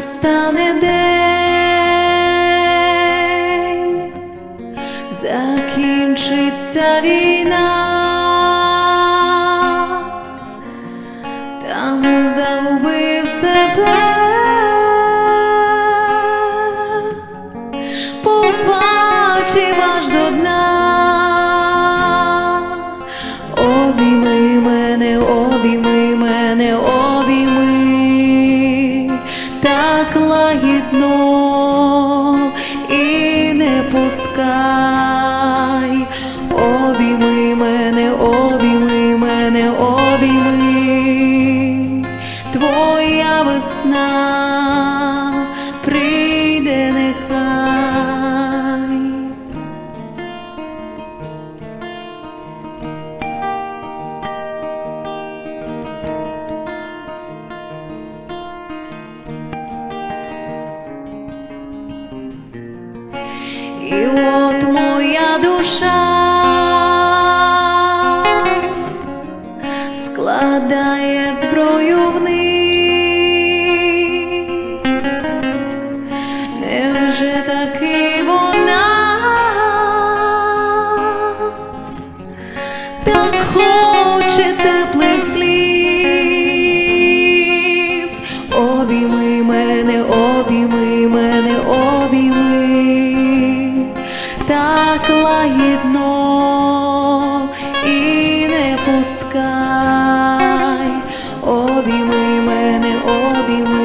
настане день, закінчиться війна, пускай. Обійми мене, обійми мене, обійми, твоя весна душа складає зброю вниз, невже таки вона так хоче теплих сліз, обійми мене, так лагідно. І не пускай, обійми мене, обійми